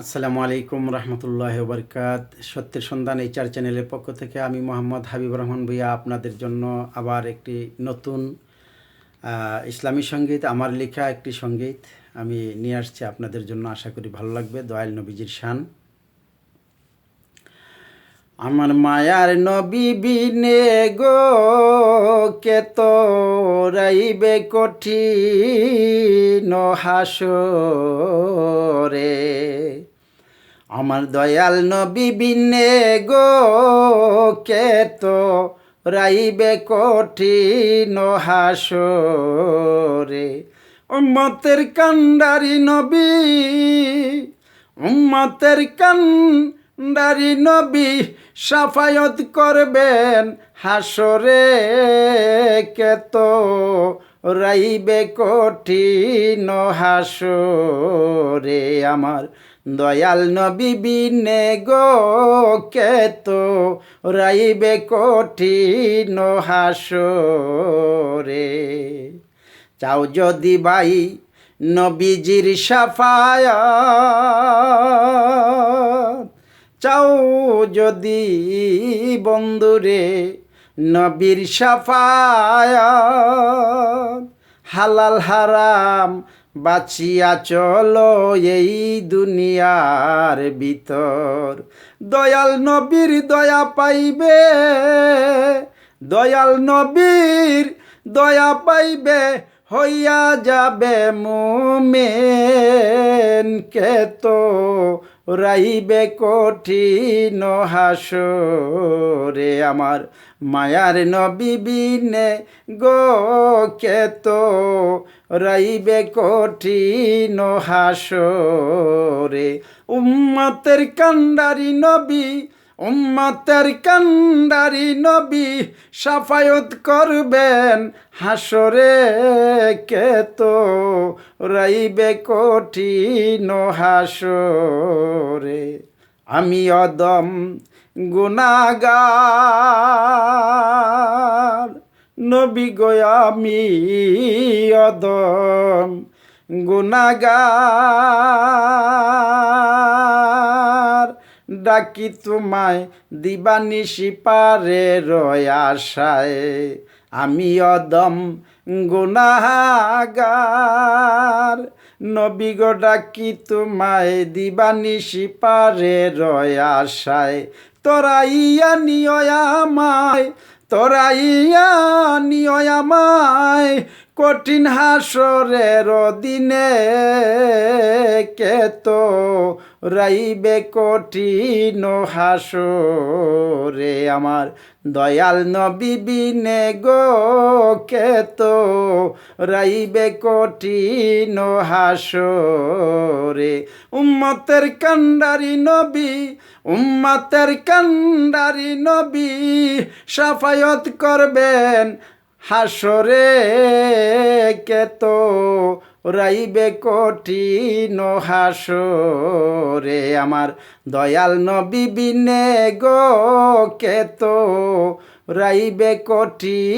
আসসালামু আলাইকুম রহমতুল্লাহ বরকাত সত্যের সন্ধান এই চার চ্যানেলের পক্ষ থেকে আমি মোহাম্মদ হাবিব রহমান ভুইয়া আপনাদের জন্য আবার একটি নতুন ইসলামী সংগীত, আমার লেখা একটি সংগীত আমি নিয়ে আসছি আপনাদের জন্য। আশা করি ভালো লাগবে। দয়াল নবীজির শান। আমার মায়ার নবী বিনে গো, কে তো রাইবে কঠিন হাসরে? আমার দয়াল নবী বিনে গো, কে তো রাইবে কঠিন হাসরে? উম্মতের কান্ডারি নবী, উম্মতের কান্ডারি নবী সাফায়ত করবেন, হাসরে কেত রাইবে কঠিন হাসরে। আমার দয়াল নবী বিনে গো কেত রাইবে কঠিন হাসরে। চাও যদি ভাই নবীজির সাফায়াত চাও যদি বন্ধুরে নবীর সাফায়াত, হালাল হারাম বাঁচিয়া চলো এই দুনিয়ার ভিতর। দয়াল নবীর দয়া পাইবে, দয়াল নবীর দয়া পাইবে, হইয়া যাবে মুমেন কে তো রাইবে কঠিন হাসরে আমার মায়ার নবী বিনে গো কে তো রাইবে কঠিন হাসরে উম্মতের কান্ডারি নবী উম্মতের কান্ডারি নবী সাফায়ত করবেন। হাসরে কে তো রাইবে কঠিন হাসরে আমি অদম গুনাগার নবী গো, আমি অদম গুনাগার ডাকি তোমায় দিবানিশি পারে রয়াশায়? আমি অদম গুনাগার নবী গো, ডাকি তোমায় দিবানিশি পারে রয়াশায়। তোরা ইয়া নিয় আমায় তোরা ইয়া নিয় আমায়। কঠিন হাসরের দিনে কে তো রাইবে কঠিন হাসরে আমার দয়াল নবী বিনে গো, কে তো রাইবে কঠিন হাসরে? উম্মতের কান্ডারি নবী, উম্মতের কান্ডারি নবী, সাফায়ত করবেন হাসরে কেত রাইবে কঠিন হাসরে আমার দয়াল নবী বিনে গো কেত রাইবে কঠিন